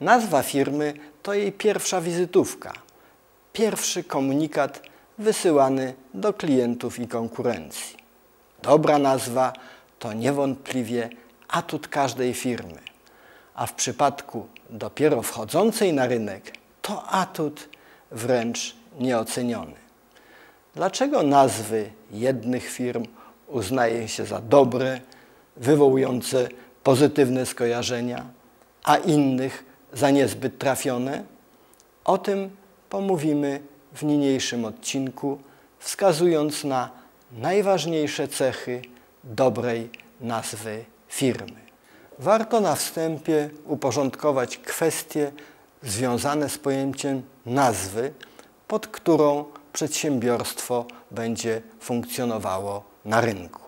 Nazwa firmy to jej pierwsza wizytówka, pierwszy komunikat wysyłany do klientów i konkurencji. Dobra nazwa to niewątpliwie atut każdej firmy, a w przypadku dopiero wchodzącej na rynek to atut wręcz nieoceniony. Dlaczego nazwy jednych firm uznaje się za dobre, wywołujące pozytywne skojarzenia, a innych za niezbyt trafione? O tym pomówimy w niniejszym odcinku, wskazując na najważniejsze cechy dobrej nazwy firmy. Warto na wstępie uporządkować kwestie związane z pojęciem nazwy, pod którą przedsiębiorstwo będzie funkcjonowało na rynku.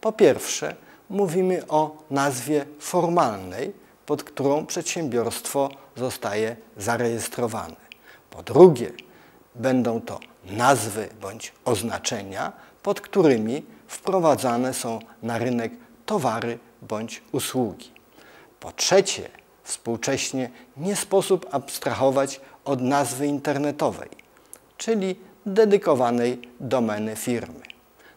Po pierwsze, mówimy o nazwie formalnej, pod którą przedsiębiorstwo zostaje zarejestrowane. Po drugie, będą to nazwy bądź oznaczenia, pod którymi wprowadzane są na rynek towary bądź usługi. Po trzecie, współcześnie nie sposób abstrahować od nazwy internetowej, czyli dedykowanej domeny firmy.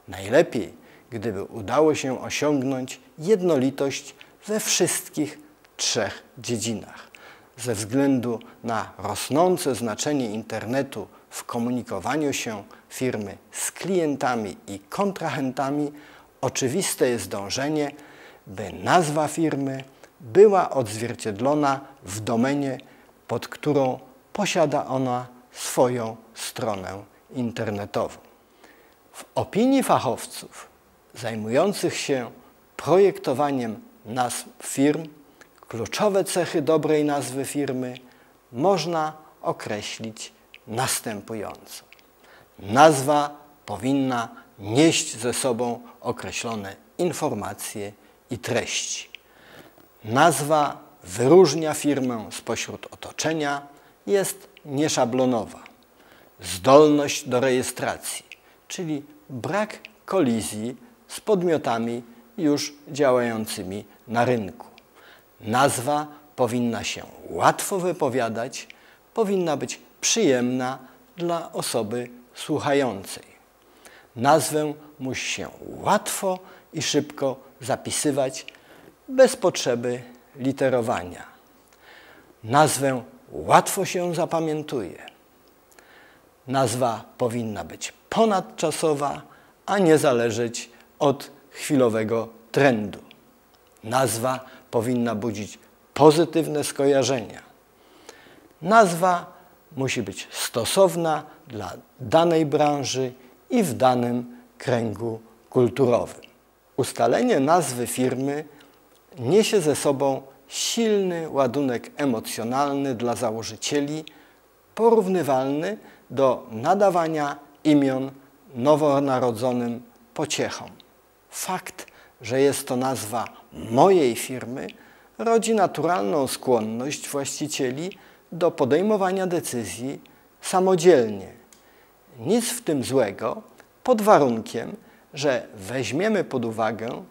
Najlepiej, gdyby udało się osiągnąć jednolitość we wszystkich trzech dziedzinach. Ze względu na rosnące znaczenie internetu w komunikowaniu się firmy z klientami i kontrahentami, oczywiste jest dążenie, by nazwa firmy była odzwierciedlona w domenie, pod którą posiada ona swoją stronę internetową. W opinii fachowców zajmujących się projektowaniem nazw firm, kluczowe cechy dobrej nazwy firmy można określić następująco. Nazwa powinna nieść ze sobą określone informacje i treści. Nazwa wyróżnia firmę spośród otoczenia, jest nieszablonowa. Zdolność do rejestracji, czyli brak kolizji z podmiotami już działającymi na rynku. Nazwa powinna się łatwo wypowiadać, powinna być przyjemna dla osoby słuchającej. Nazwę musi się łatwo i szybko zapisywać, bez potrzeby literowania. Nazwę łatwo się zapamiętuje. Nazwa powinna być ponadczasowa, a nie zależeć od chwilowego trendu. Nazwa powinna budzić pozytywne skojarzenia. Nazwa musi być stosowna dla danej branży i w danym kręgu kulturowym. Ustalenie nazwy firmy niesie ze sobą silny ładunek emocjonalny dla założycieli, porównywalny do nadawania imion nowonarodzonym pociechom. Fakt, że jest to nazwa mojej firmy, rodzi naturalną skłonność właścicieli do podejmowania decyzji samodzielnie. Nic w tym złego, pod warunkiem, że weźmiemy pod uwagę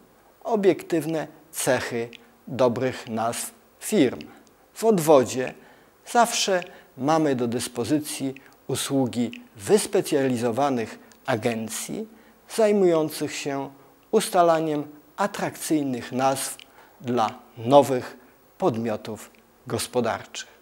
obiektywne cechy dobrych nazw firm. W odwodzie zawsze mamy do dyspozycji usługi wyspecjalizowanych agencji zajmujących się ustalaniem atrakcyjnych nazw dla nowych podmiotów gospodarczych.